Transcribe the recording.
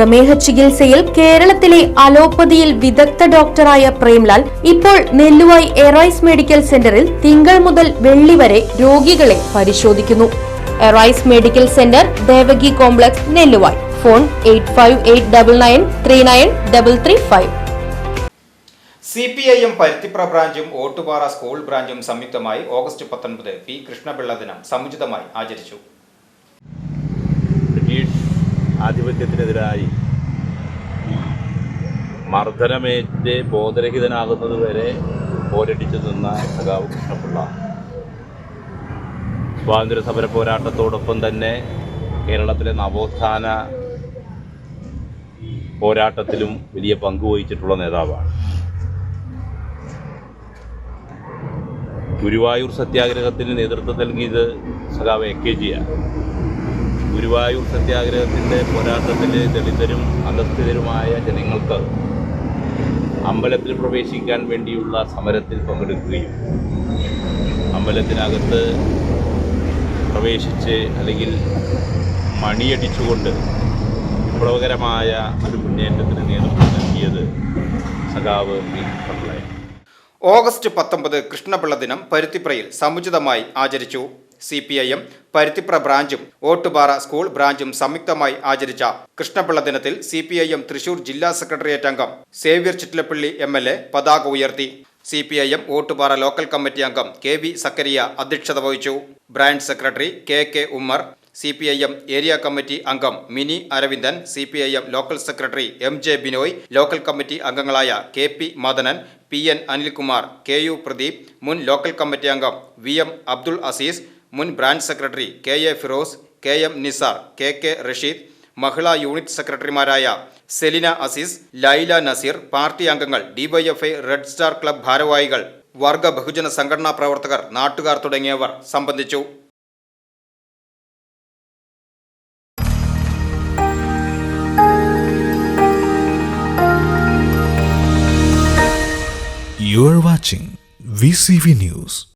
പ്രമേഹ ചികിത്സയിൽ കേരളത്തിലെ അലോപ്പതിയിൽ വിദഗ്ധ ഡോക്ടറായ പ്രേംലാൽ ഇപ്പോൾ നെല്ലുവായി എറൈസ് മെഡിക്കൽ സെന്ററിൽ തിങ്കൾ മുതൽ വെള്ളി വരെ രോഗികളെ പരിശോധിക്കുന്നു. Arise medical centre Devaki complex Nelluvai. Phone eight five eight double nine three nine double three five. C P I M Paruthipra ബ്രാഞ്ചും Ottupara school ബ്രാഞ്ചും സംയുക്തമായി ഓഗസ്റ്റ് പത്തൊൻപത് പി കൃഷ്ണപിള്ള ദിനം സമുചിതമായി ആചരിച്ചു. ആധിപത്യത്തിനെതിരായി മർദ്ദനമേറ്റ് ബോധരഹിതനാകുന്നത് വരെ പോരടിച്ചു നിന്ന സഖാവ് കൃഷ്ണപിള്ള. സ്വാതന്ത്ര്യ സമര പോരാട്ടത്തോടൊപ്പം തന്നെ കേരളത്തിലെ നവോത്ഥാന പോരാട്ടത്തിലും വലിയ പങ്ക് വഹിച്ചിട്ടുള്ള നേതാവാണ്. ഗുരുവായൂർ സത്യാഗ്രഹത്തിന് നേതൃത്വം നൽകിയത് സഖാവ് എ കെ ജിയാണ്. ഗുരുവായൂർ സത്യാഗ്രഹത്തിന്റെ പോരാട്ടത്തിൽ ദളിതരും അധസ്ഥിതരുമായ ജനങ്ങൾക്ക് അമ്പലത്തിൽ പ്രവേശിക്കാൻ വേണ്ടിയുള്ള സമരത്തിൽ പങ്കെടുക്കുകയും അമ്പലത്തിനകത്ത് പ്രവേശിച്ച് അല്ലെങ്കിൽ മണിയടിച്ചുകൊണ്ട് വിപ്ലവകരമായ ഒരു മുന്നേറ്റത്തിന് നേതൃത്വം നൽകിയത് സഖാവ് ഓഗസ്റ്റ് പത്തൊമ്പത് കൃഷ്ണപിള്ള ദിനം പരുത്തിപ്രയിൽ സമുചിതമായി ആചരിച്ചു. C P I M Paruthipra ബ്രാഞ്ചും Ottupara school ബ്രാഞ്ചും സംയുക്തമായി ആചരിച്ച കൃഷ്ണപിള്ള ദിനത്തിൽ C P I M Thrissur ജില്ലാ സെക്രട്ടേറിയറ്റ് അംഗം Xavier Chittilappally M L A പതാക ഉയർത്തി. C P I M Ottupara local committee അംഗം കെ വി സക്കരിയ അധ്യക്ഷത വഹിച്ചു. Branch secretary K K Ummer C P I M area committee അംഗം Mini Aravindan C P I M local secretary M J Binoy local committee അംഗങ്ങളായ K P Madanan P N Anilkumar K U Pradeep മുൻ local committee അംഗം V M Abdul Azeez മുൻ branch secretary K A Firoz K M Nisar K K Rasheed Mahila unit സെക്രട്ടറിമാരായ Selina Azeez Laila Naseer party അംഗങ്ങൾ DYFI red star club ഭാരവാഹികൾ വർഗ ബഹുജന സംഘടനാ പ്രവർത്തകർ നാട്ടുകാർ തുടങ്ങിയവർ സംബന്ധിച്ചു You are watching VCV News.